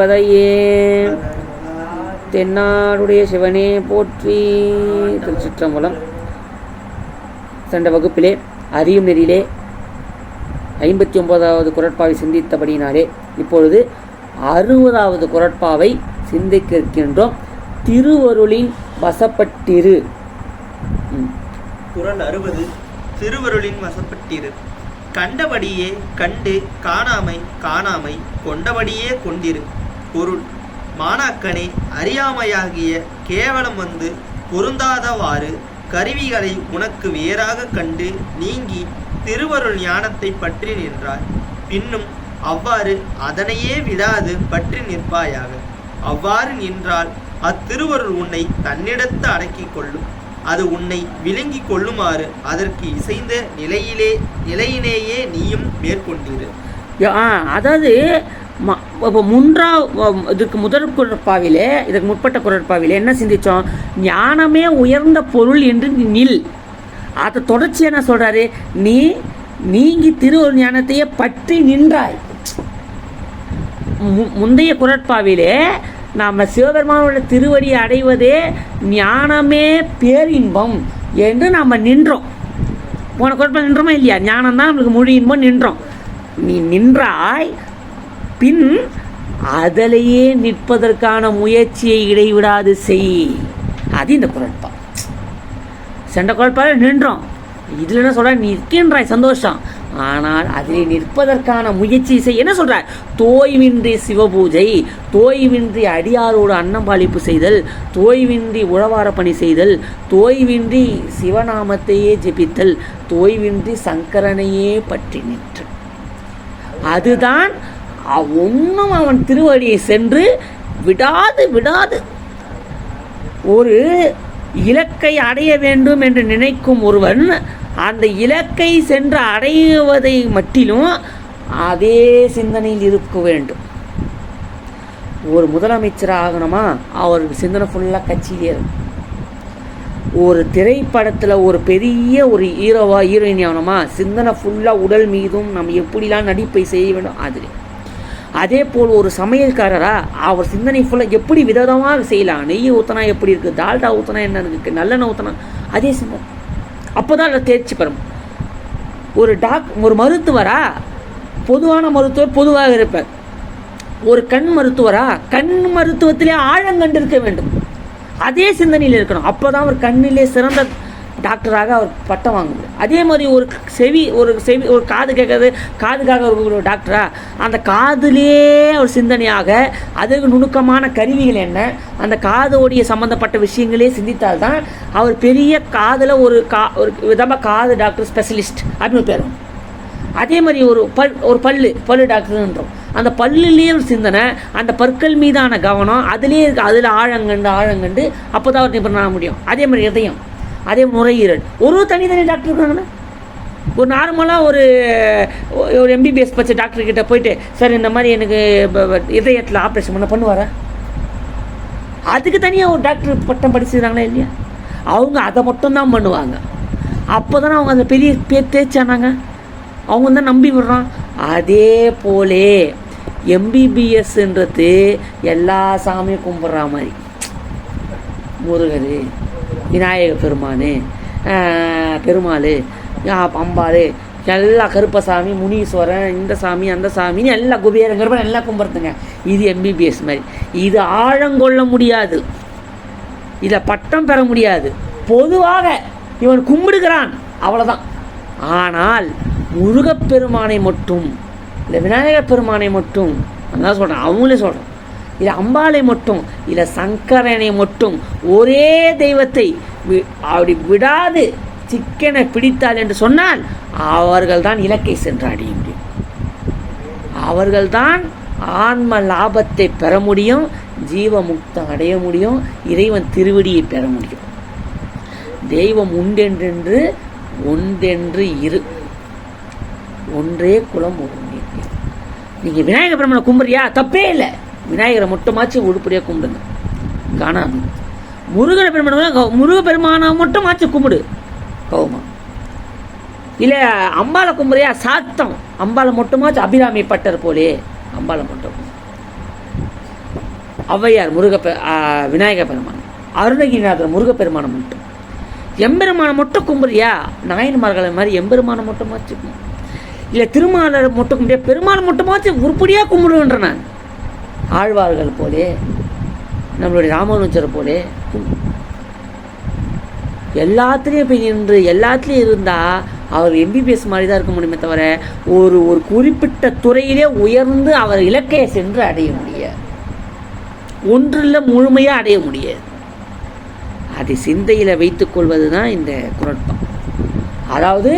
பதையே தென்னாடுடைய சிவனே போற்றி. திருச்சிற்றம்பலம். சென்ற வகுப்பிலே அறியும் நெறியிலே ஐம்பத்தி ஒன்பதாவது குரட்பாவை சிந்தித்தபடியினாலே இப்பொழுது அறுபதாவது குரட்பாவை சிந்திக்க இருக்கின்றோம் திருவருளின் வசப்பட்டிரு. குரல் அறுபது திருவருளின் வசப்பட்டிரு. கண்டபடியே கண்டு காணாமை காணாமை கொண்டபடியே கொண்டிரு. பொருள் மாணாக்கனே அறியாமையாகிய கேவலம் வந்து பொருந்தாதவாறு கருவிகளை உனக்கு வேறாக கண்டு நீங்கி திருவருள் ஞானத்தை பற்றி நின்றாய். பின்னும் அவ்வாறு அதனையே விடாது பற்றி நிற்பாயாக. அவ்வாறு நின்றால் அத்திருவருள் உன்னை தன்னிடத்து அடக்கிக் கொள்ளும். அது உன்னை விளங்கி கொள்ளுமாறு அதற்கு இசைந்த நிலையிலே நிலையிலேயே நீயும் மேற்கொண்டிரு. அதாவது இப்போ முன்றா இதுக்கு முதல் குரட்பாவிலே இதுக்கு முற்பட்ட குரட்பாவிலே என்ன சிந்திச்சோம்? ஞானமே உயர்ந்த பொருள் என்று நில். அதை தொடர்ச்சி என்ன சொல்றாரு? நீ நீங்கி திருவருள் ஞானத்தையே பற்றி நின்றாய். மு- முந்தைய குரட்பாவிலே நாம் சிவபெருமானோட திருவடியை அடைவதே ஞானமே பேரின்பம் என்று நாம் நின்றோம். போன குழப்பம் நின்றோமா இல்லையா? ஞானம் தான் நம்மளுக்கு மொழி இன்பம் நின்றோம். நீ நின்றாய் பின் அதிலேயே நிற்பதற்கான முயற்சியை இடைவிடாது செய். அது இந்த குழப்பம் சென்ற குழப்பால நின்றோம். இதில் என்ன சொல்ற? நிற்கின்றாய் சந்தோஷம். ஆனால் அதிலே நிற்பதற்கான முயற்சி செய் என்ன சொல்கிறார் தோய்வின்றி சிவபூஜை தோய்வின்றி அடியாரோடு அன்னம்பாளிப்பு செய்தல் தோய்வின்றி உழவார பணி செய்தல் தோய்வின்றி சிவநாமத்தையே ஜெபித்தல் தோய்வின்றி சங்கரனையே பற்றி நின்று. அதுதான் ஒன்றும் அவன் திருவடியை சென்று விடாது விடாது. ஒரு இலக்கை அடைய வேண்டும் என்று நினைக்கும் ஒருவன் அந்த இலக்கை சென்று அடைவதை மட்டிலும் அதே சிந்தனையில் இருக்க வேண்டும். ஒரு முதலமைச்சர் ஆகணுமா அவருக்கு சிந்தனை ஃபுல்லாக கட்சியிலே இருக்கும். ஒரு திரைப்படத்தில் ஒரு பெரிய ஒரு ஹீரோவா ஹீரோயின் ஆகணுமா? சிந்தனை ஃபுல்லாக உடல் மீதும் நம்ம எப்படிலாம் நடிப்பை செய்ய வேண்டும் அது அதே போல் ஒரு சமையல்காரரா அவர் சிந்தனை ஃபுல்லாக எப்படி விதவிதமாக செய்யலாம்? நெய் ஊற்றினா எப்படி இருக்குது டால்டா ஊற்றினா என்ன இருக்குது நல்லெண்ணெய் ஊற்றினா அதே சிந்தனை. அப்போ தான் அதில் தேர்ச்சி பெறும். ஒரு டாக் ஒரு மருத்துவரா பொதுவான மருத்துவர் பொதுவாக இருப்பார். ஒரு கண் மருத்துவரா கண் மருத்துவத்திலே ஆழங்கண்டு இருக்க வேண்டும். அதே சிந்தனையில் இருக்கணும். அப்போ தான் அவர் கண்ணிலே சிறந்த டாக்டராக அவர் பட்டம் வாங்குது. அதே மாதிரி ஒரு செவி ஒரு செவி ஒரு காது கேட்கறது காதுக்காக ஒரு டாக்டரா? அந்த காதுலே ஒரு சிந்தனையாக அதற்கு நுணுக்கமான கருவிகள் என்ன? அந்த காதோடைய சம்மந்தப்பட்ட விஷயங்களே சிந்தித்தால்தான் அவர் பெரிய காதில் ஒரு கா ஒரு விதமாக காது டாக்டர் ஸ்பெஷலிஸ்ட் அப்படின்னு பேர் அதே மாதிரி ஒரு பல் ஒரு பல்லு பல்லு டாக்டர்ன்றோம். அந்த பல்லுலேயே ஒரு சிந்தனை அந்த பற்கள் மீதான கவனம் அதுலேயே இருக்குது அதில் ஆழங்கண்டு ஆழங்கண்டு அப்போ தான் அவர் நிபுணர் முடியும். அதே மாதிரி இதயம். அதே நுரையீரல் ஒரு தனித்தனி டாக்டர் இருக்காங்களே ஒரு நார்மலாக ஒரு ஒரு எம்பிபிஎஸ் படித்த டாக்டர் கிட்ட போயிட்டு சார் இந்த மாதிரி எனக்கு இதயத்தில் ஆப்ரேஷன் பண்ண பண்ணுவாரா அதுக்கு தனியாக ஒரு டாக்டர் பட்டம் படிச்சிருக்காங்களா இல்லையா? அவங்க அதை மட்டும்தான் பண்ணுவாங்க. அப்போ தானே அவங்க அந்த பெரிய பேர் தேய்ச்சானாங்க அவங்க தான் நம்பி விடுறான். அதே போலே எம்பிபிஎஸ்ன்றது எல்லா சாமியும் கும்பிட்ற மாதிரி. முருகர். விநாயக பெருமான் பெருமாள் அம்பாள் எல்லா கருப்பசாமி முனீஸ்வரன் இந்த சாமி அந்த சாமின்னு எல்லா குபேரன் கருப்பன் எல்லாம் கும்பிட்றதுங்க இது எம்பிபிஎஸ் மாதிரி. இது ஆழங்கொள்ள முடியாது. இதில் பட்டம் பெற முடியாது. பொதுவாக இவன் கும்பிடுகிறான். அவ்வளோதான் ஆனால் முருகப்பெருமானை மட்டும் இல்லை விநாயகர் பெருமானை மட்டும் அதான் சொல்கிறேன் அவங்களே சொல்கிறேன் இல்லை அம்பாளை மட்டும் இல்லை சங்கரனை மட்டும் ஒரே தெய்வத்தை வி- அப்படி விடாது சிக்கனை பிடித்தால் என்று சொன்னால் அவர்கள்தான் இலக்கை சென்று அடைய முடியும். அவர்கள்தான் ஆன்ம லாபத்தை பெற முடியும் ஜீவமுக்தம் அடைய முடியும் இறைவன் திருவடியை பெற முடியும். தெய்வம் உண்டென்றென்று ஒன்றென்று இரு ஒன்றே குலம் ஒரு நீங்கள் விநாயகர் பெருமானை கும்பிட்றியா? தப்பே இல்லை. விநாயகரை மட்டுமாச்சும் உருப்படியாக கும்பிடுங்க. காணாம முருகனை பெருமான முருக பெருமானை மட்டுமாச்சும் கும்பிடு. கௌமா. இல்லை அம்பாளை கும்பிட்றியா? சாத்தம். அம்பாளை மட்டுமாச்சும் அபிராமி பட்டர் போலே. அம்பாலை மட்டும் ஔவையார் முருக விநாயக பெருமான். அருணகிரிநாதர் பெருமானம் மட்டும் எம்பெருமானை மட்டும் கும்பிடுறியா? நாயன்மார்களை மாதிரி எம்பெருமானை மட்டுமாச்சும் இல்லை திருமாலை மட்டும் கும்பிடியா பெருமானை மட்டுமாச்சு உருப்படியாக கும்பிடுவேன்ற நான். ஆழ்வார்கள் போலே நம்மளுடைய ராமானுஜர் போலே எல்லாத்துலேயும் போய் நின்று எல்லாத்துலேயும் இருந்தால் அவர் எம்பிபிஎஸ் மாதிரி தான் இருக்க முடியுமே தவிர ஒரு ஒரு குறிப்பிட்ட துறையிலே உயர்ந்து அவர் இலக்கையை சென்று அடைய முடியாது. ஒன்றில் முழுமையாக அடைய முடியாது. அதை சிந்தையில் வைத்துக்கொள்வது தான் இந்த குரட்பம் அதாவது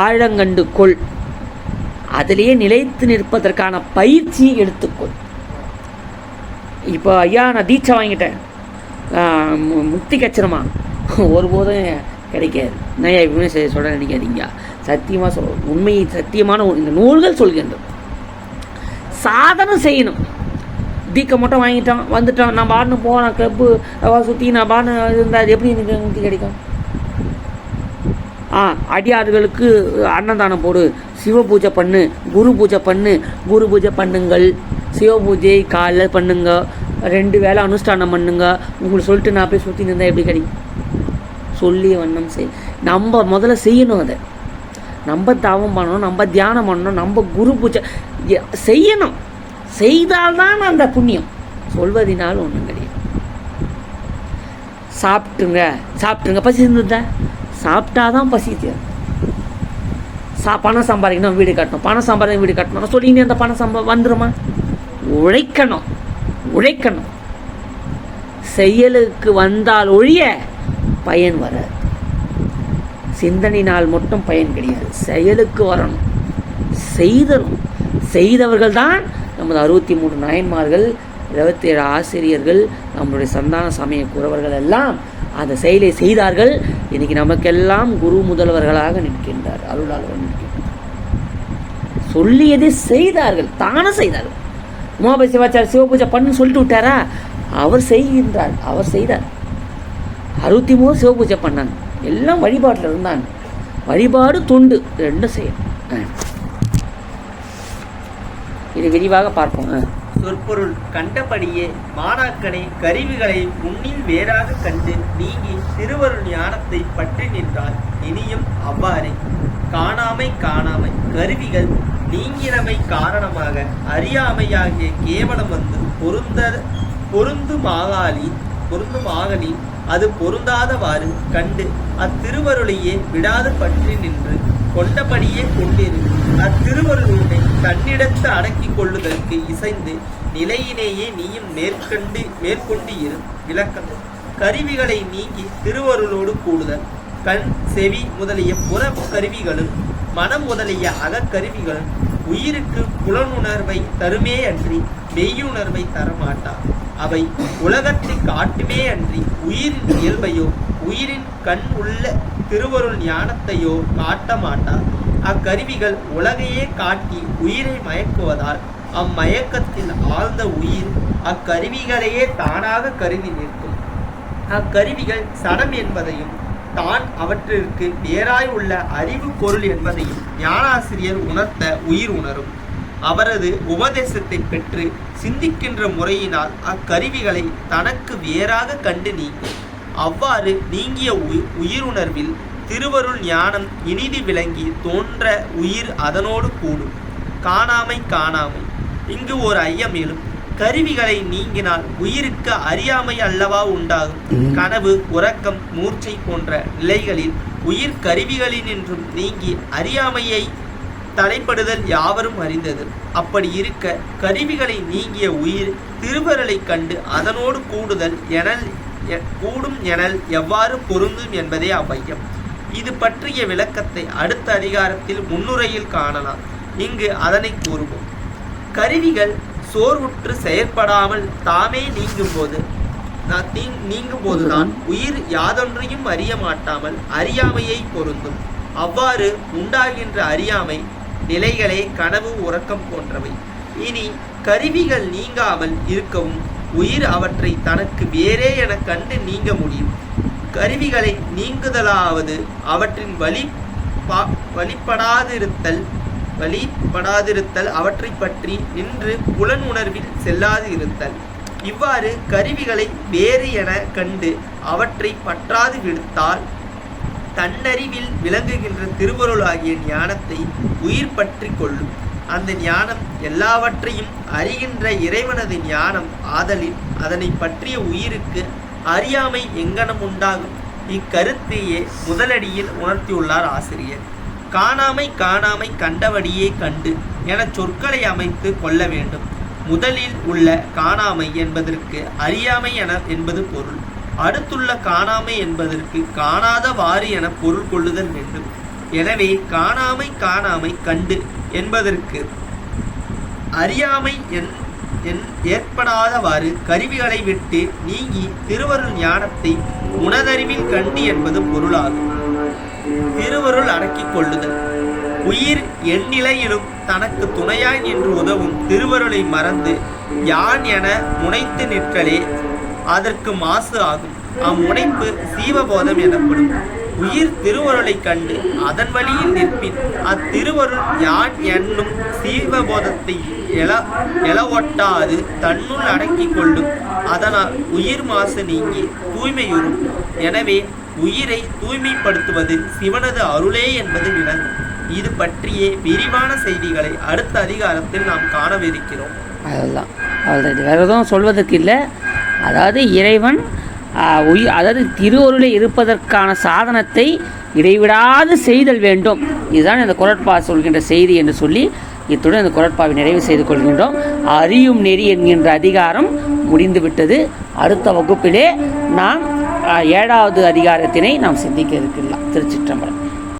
ஆழங்கண்டு கொள். அதிலேயே நிலைத்து நிற்பதற்கான பயிற்சியை எடுத்துக்கொள். இப்போ ஐயா நான் தீட்சை வாங்கிட்டேன். முக்தி கச்சிரமா ஒருபோதும் கிடைக்காது. நான் எப்பவுமே செய்ய சொல்ல நினைக்காதீங்க. சத்தியமாக சொல் உண்மை சத்தியமான இந்த நூல்கள் சொல்கின்றது சாதனம் செய்யணும். தீக்க மட்டும் வாங்கிட்டோம் வந்துட்டோம் நான் பாட்டு போனேன் கிளப்பு சுற்றி நான் பாட்டு இருந்தால் அது எப்படி எனக்கு முக்தி கிடைக்கும்? ஆ அடியார்களுக்கு அன்னதானம் போடு. சிவ பூஜை பண்ணு குரு பூஜை பண்ணு. குரு பூஜை பண்ணுங்கள். சிவ பூஜை காலைல பண்ணுங்க. ரெண்டு வேளை அனுஷ்டானம் பண்ணுங்க. உங்களுக்கு சொல்லிட்டு நான் போய் சுற்றி இருந்தால் எப்படி கிடைக்கும்? சொல்லி வண்ணம் செய். நம்ம முதல்ல செய்யணும் அதை. நம்ம தவம் பண்ணணும் நம்ம தியானம் பண்ணணும் நம்ம குரு பூஜை. செய்யணும். செய்தால்தான் அந்த புண்ணியம். சொல்வதினாலும் ஒன்றும் கிடையாது. சாப்பிட்டுங்க. சாப்பிட்டுங்க பசி இருந்ததா சாப்பிட்டாதான் பசி தீரும். சா பணம் சம்பாதிக்கணும் வீடு கட்டணும். பணம் சம்பாதிக்கணும் வீடு கட்டணும். சொல்லி அந்த பணம் சம்பா வந்துருமா? உழைக்கணும். உழைக்கணும். செயலுக்கு வந்தால் ஒழிய பயன் வராது. சிந்தனையினால் மட்டும் பயன் கிடையாது. செயலுக்கு வரணும். செய்தரும் செய்தவர்கள் தான் நமது அறுபத்தி மூணு நாயன்மார்கள் இருபத்தேழு ஆசிரியர்கள் நம்மளுடைய சந்தான சமய குறவர்கள் எல்லாம் அந்த செயலை செய்தார்கள். இன்னைக்கு நமக்கெல்லாம் குரு முதல்வர்களாக நிற்கின்றார் அருளாளர்கள் நிற்கின்றார். சொல்லியதை செய்தார்கள் தானே செய்தார்கள். உமாபதி சிவாச்சார சிவபூஜை பண்ணு சொல்லிட்டு விட்டாரா? அவர் செய்கின்றார் அவர் செய்தார். அறுபத்தி மூணு சிவபூஜை பண்ணாங்க எல்லாம் வழிபாட்டில் இருந்தாங்க வழிபாடு தொண்டு ரெண்டும் செய்யணும். இது விரிவாக பார்ப்போம். சொற்பொருள். கண்டபடியே மாணாக்கனை கருவிகளை உன்னில் வேறாக கண்டு நீங்கி திருவருள் ஞானத்தை பற்றி நின்றால் இனியும் அவ்வாறே. காணாமை காணாமை. கருவிகள் நீங்கினமை காரணமாக அறியாமையாகிய கேவலம் வந்து பொருந்த பொருந்துமாகாலி பொருந்துமாகலி அது பொருந்தாதவாறு கண்டு அத்திருவருளையே விடாது பற்றி நின்று கொண்டபடியே கொண்டிரு. அத்திருவருள் தன்னிடத்து அடக்கி கொள்ளுதற்கு இசைந்து நிலையிலேயே நீயும் மேற்கண்டு மேற்கொண்டு இரு. விளக்கம். கருவிகளை நீங்கி திருவருளோடு கூடுதல். கண் செவி முதலிய புற கருவிகளும் மனம் முதலிய அகக்கருவிகள் உயிருக்கு புலனுணர்வை தருமே அன்றி மெய்யுணர்வை தரமாட்டா. அவை உலகத்தை காட்டுமே அன்றி உயிரின் இயல்பையோ உயிரின் கண் உள்ள திருவருள் ஞானத்தையோ காட்ட மாட்டா அக்கருவிகள் உலகையே காட்டி உயிரை மயக்குவதால் அம்மயக்கத்தில் ஆழ்ந்த உயிர் அக்கருவிகளையே தானாக கருதி நிற்கும். அக்கருவிகள் சடம் என்பதையும் தான் அவற்றிற்கு நேராய் உள்ள அறிவு பொருள் என்பதையும் ஞானாசிரியர் உணர்த்த உயிர் உணரும். அவரது உபதேசத்தை பெற்று சிந்திக்கின்ற முறையினால் அக்கருவிகளை தனக்கு வேறாக கண்டு நீங்கும் அவ்வாறு நீங்கிய உயி- உயிருணர்வில் திருவருள் ஞானம் இனிது விளங்கி தோன்ற உயிர் அதனோடு கூடும். காணாமை காணாமை. இங்கு ஒரு ஐயம் எழும். கருவிகளை நீங்கினால் உயிருக்கு அறியாமை அல்லவா உண்டாகும். கனவு உறக்கம் மூர்ச்சை போன்ற நிலைகளில் உயிர் கருவிகளினின்றும் நீங்கி அறியாமையை தலைப்படுதல் யாவரும் அறிந்தது. அப்படி இருக்க கருவிகளை நீங்கிய உயிர் திருவருளைக் கண்டு அதனோடு கூடுதல் எனல் எ- கூடும் எனல் எவ்வாறு பொருந்தும் என்பதே அவ்வையம். இது பற்றிய விளக்கத்தை அடுத்த அதிகாரத்தில் முன்னுரையில் காணலாம். இங்கு அதனை கூறுவோம். கருவிகள் சோர்வுற்று செயற்படாமல் தாமே நீங்கும் போது நீங்கும் போதுதான் உயிர் யாதொன்றையும் அறிய மாட்டாமல் அறியாமையை பொருந்தும். அவ்வாறு உண்டாகின்ற அறியாமை நிலைகளே கனவு உறக்கம் போன்றவை. இனி கருவிகள் நீங்காமல் இருக்கவும் உயிர் அவற்றை தனக்கு வேறே என கண்டு நீங்க முடியும். கருவிகளை நீங்குதலாவது அவற்றின் வழி பா- வழிபடாதிருத்தல் வழிபடாதிருத்தல் அவற்றை பற்றி நின்று புலன் உணர்வில் செல்லாது இருத்தல் இவ்வாறு கருவிகளை வேறு என கண்டு அவற்றை பற்றாது விடுத்தால் தன்னறிவில் விளங்குகின்ற திருவருளாகிய ஞானத்தை உயிர் பற்றி கொள்ளும். அந்த ஞானம் எல்லாவற்றையும் அறிகின்ற இறைவனது ஞானம் ஆதலில் அதனை பற்றிய உயிருக்கு அறியாமை எங்கனம் உண்டாகும். இக்கருத்தையே முதலடியில் உணர்த்தியுள்ளார் ஆசிரியர். காணாமை காணாமை கண்டபடியே கண்டு என சொற்களை அமைத்து கொள்ள வேண்டும். முதலில் உள்ள காணாமை என்பதற்கு அறியாமை என என்பது பொருள். அடுத்துள்ள காணாமை என்பதற்கு காணாதவாறு என பொருள் கொள்ளுதல் வேண்டும். எனவே காணாமை காணாமை கண்டு என்பதற்கு அறியாமை என் என் ஏற்படாதவாறு கருவிகளை விட்டு நீங்கி திருவருள் ஞானத்தை உணதறிவில் கண்டு என்பது பொருளாகும். திருவருள் அடக்கிக் கொள்ளுதல். உயிர் எந்நிலையிலும் தனக்கு துணையாய் நின்று உதவும் திருவருளை மறந்து யான் என முனைத்து நிற்கலே அதற்கு மாசு ஆகும். அம்முனைப்பு சீவபோதம் எனப்படும். உயிர் திருவருளை கண்டு அதன் வழியில் நிற்பின். அத்திருவருள் யான் என்னும் சீவபோதத்தை எழ எழவொட்டாது தன்னுள் அடக்கிக் கொள்ளும். அதனால் உயிர் மாசு நீங்கி தூய்மையுறும். எனவே உயிரை தூய்மைப்படுத்துவது சிவனது அருளே என்பது விளங்கும் இது பற்றிய விரிவான செய்திகளை அடுத்த அதிகாரத்தில் நாம் காணவிருக்கிறோம். அதுதான். அவ்வளோதான் வேறு எதுவும் சொல்வதற்கு இல்லை. அதாவது இறைவன் உயிர் அதாவது திருவருளை இருப்பதற்கான சாதனத்தை இடைவிடாது செய்தல் வேண்டும். இதுதான் இந்த குரட்பா சொல்கின்ற செய்தி என்று சொல்லி இத்துடன் இந்த குரட்பாவை நிறைவு செய்து கொள்கின்றோம். அறியும் நெறி என்கின்ற அதிகாரம் முடிந்துவிட்டது. அடுத்த வகுப்பிலே நாம் ஏழாவது அதிகாரத்தினை நாம் சிந்திக்க இருக்கலாம் திருச்சிற்றம்பலம்.